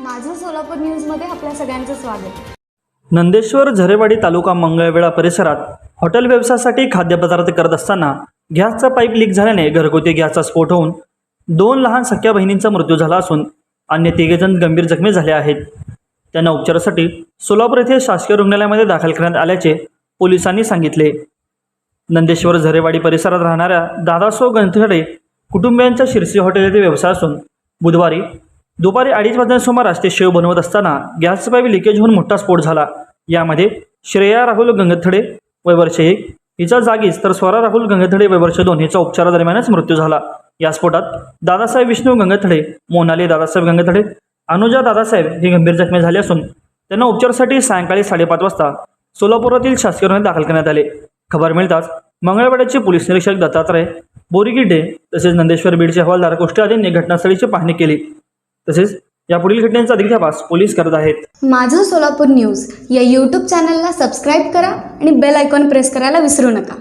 माझं सोलापूर न्यूजमध्ये आपल्या सगळ्यांचं स्वागत. नंदेश्वर झरेवाडी तालुका मंगळवेळा परिसरात हॉटेल व्यवसायासाठी खाद्यपदार्थ करत असताना गॅसचा पाईप लीक झाल्याने घरगुती गॅसचा स्फोट होऊन दोन लहान सख्या बहिणींचा मृत्यू झाला असून अन्य तिघेजण गंभीर जखमी झाले आहेत. त्यांना उपचारासाठी सोलापूर येथे शासकीय रुग्णालयामध्ये दाखल करण्यात आल्याचे पोलिसांनी सांगितले. नंदेश्वर झरेवाडी परिसरात राहणाऱ्या दादासो गंथडे कुटुंबियांच्या शिरसी हॉटेल येथे व्यवसाय असून बुधवारी दुपारी अडीच वाजण्याच्या सुमारास ते शेव बनवत असताना गॅसचा पाईप लिकेज होऊन मोठा स्फोट झाला. यामध्ये श्रेया राहुल गंगथडे वयवर्ष एक हिच्या जागीच तर स्वरा राहुल गंगथडे वयवर्ष दोन हिचा उपचारादरम्यानच मृत्यू झाला. या स्फोटात दादासाहेब विष्णू गंगथडे मोनाली दादासाहेब गंगथडे अनुजा दादासाहेब हे गंभीर जखमी झाले असून त्यांना उपचारासाठी सायंकाळी साडेपाच वाजता सोलापुरातील शासकीय रुग्णालयात दाखल करण्यात आले. खबर मिळताच मंगळवाड्याचे पोलीस निरीक्षक दत्तात्रय बोरीगिड्डे तसेच नंदेश्वर बीडचे हवालदार कुष्टे आदींनी घटनास्थळीची पाहणी केली. तसेच या पुढील घटनेचा अधिक तपास पोलीस करत आहेत. माझं सोलापूर न्यूज या यूट्यूब चॅनलला सबस्क्राईब करा आणि बेल आयकॉन प्रेस करायला विसरू नका.